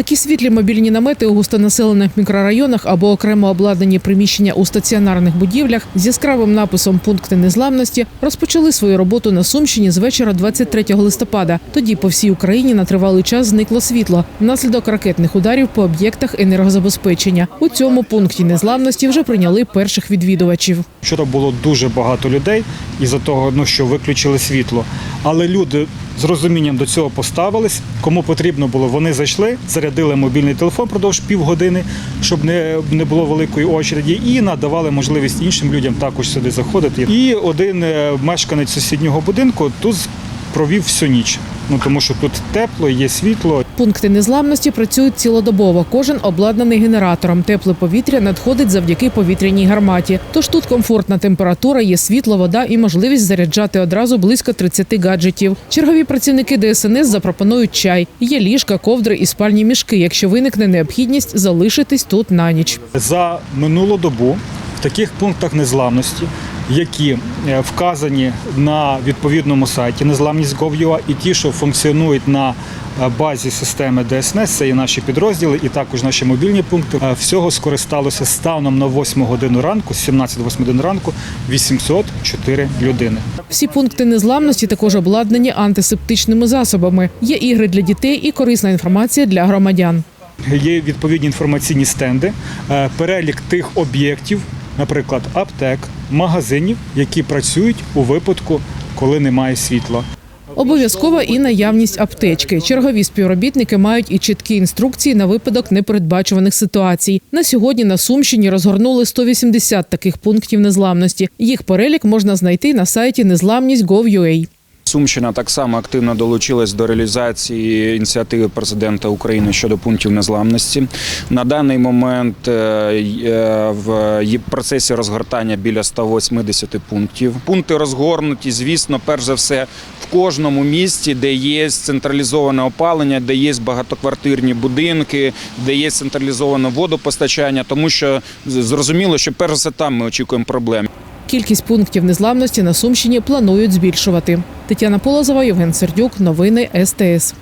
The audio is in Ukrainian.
Такі світлі мобільні намети у густонаселених мікрорайонах або окремо обладнані приміщення у стаціонарних будівлях з яскравим написом Пункти незламності розпочали свою роботу на Сумщині з вечора 23 листопада. Тоді по всій Україні на тривалий час зникло світло внаслідок ракетних ударів по об'єктах енергозабезпечення. У цьому пункті незламності вже прийняли перших відвідувачів. Вчора було дуже багато людей із-за того, ну, що виключили світло. Але люди з розумінням до цього поставились. Кому потрібно було, вони зайшли, зарядили мобільний телефон продовж півгодини, щоб не, не було великої очереді, і надавали можливість іншим людям також сюди заходити. І один е, мешканець сусіднього будинку тут провів всю ніч. Ну тому що тут тепло, є світло, Пункти незламності працюють цілодобово. Кожен обладнаний генератором. Тепле повітря надходить завдяки повітряній гарматі. Тож тут комфортна температура, є світло, вода і можливість заряджати одразу близько 30 гаджетів. Чергові працівники ДСНС запропонують чай. Є ліжка, ковдри і спальні мішки, якщо виникне необхідність залишитись тут на ніч. За минулу добу в таких пунктах незламності, які е, вказані на відповідному сайті незламність.gov.ua і ті, що функціонують на е, базі системи ДСНС, це і наші підрозділи, і також наші мобільні пункти. е, Всього скористалося станом на 8 годину ранку, з 17 до 8 годин ранку, 804 людини. Всі пункти незламності також обладнані антисептичними засобами. Є ігри для дітей і корисна інформація для громадян. Є відповідні інформаційні стенди, перелік тих об'єктів, наприклад, аптек, магазинів, які працюють у випадку, коли немає світла. Обов'язкова і наявність аптечки. Чергові співробітники мають і чіткі інструкції на випадок непередбачуваних ситуацій. На сьогодні на Сумщині розгорнули 180 таких пунктів незламності. Їх перелік можна знайти на сайті незламність.gov.ua. Сумщина так само активно долучилась до реалізації ініціативи президента України щодо пунктів незламності. На даний момент е, е, в процесі розгортання біля 180 пунктів. Пункти розгорнуті, звісно, перш за все в кожному місті, де є централізоване опалення, де є багатоквартирні будинки, де є централізоване водопостачання, тому що зрозуміло, що перш за все там ми очікуємо проблем. Кількість пунктів незламності на Сумщині планують збільшувати. Тетяна Полозова, Євген Сердюк. Новини СТС.